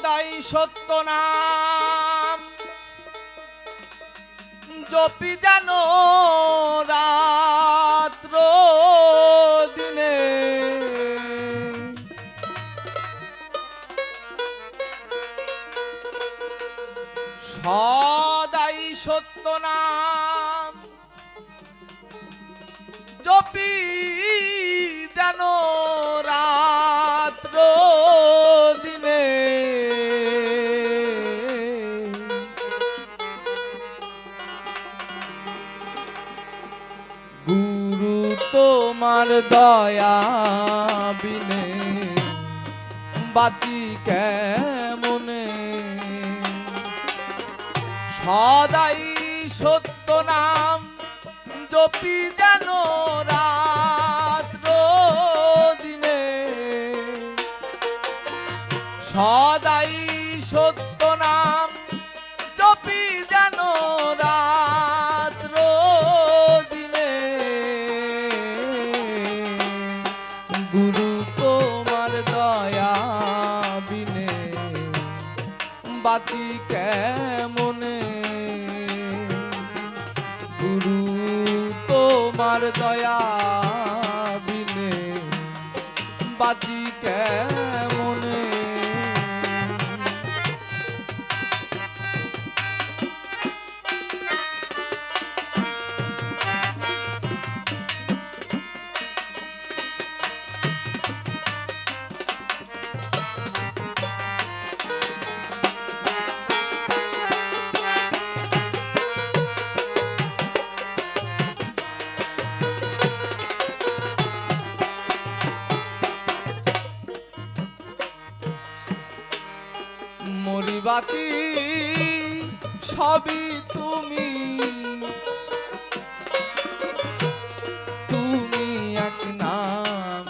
সদাই সত্য নাম। জপি যেন রাত্র দিনে। সদাই সত্য নাম। জপি যেন রাত্র তোমার দয়া বিনে বাতি কেমনে? সদাই সত্য নাম জপি যেন রাত্র দিনে। সদাই সত্য নাম বাতি কেমনে? গুরু তোমার দয়া বিনে বাতি কেমনে? মরিবাতি সবই তুমি। তুমি এক নাম,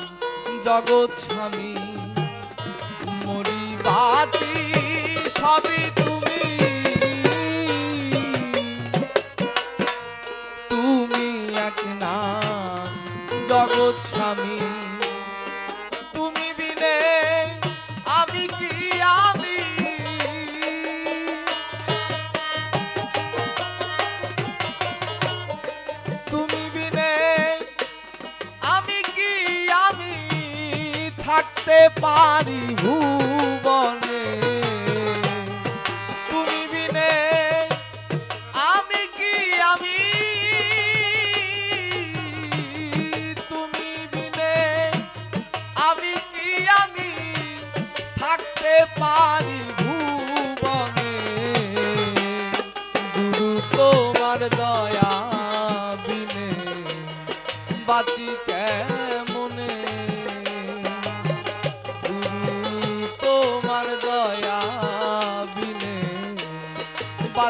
জগৎ স্বামী। মরিবাতি সবই তুমি। তুমি এক নাম, জগৎ স্বামী। থাকতে পারি ভুবনে। তুমি বিনে আমি কি আমি? তুমি বিনে আমি কি আমি থাকতে পারি ভুবনে? গুরু তোমার দয়া বিনে, বাঁচি কেমনে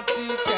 বাঁচি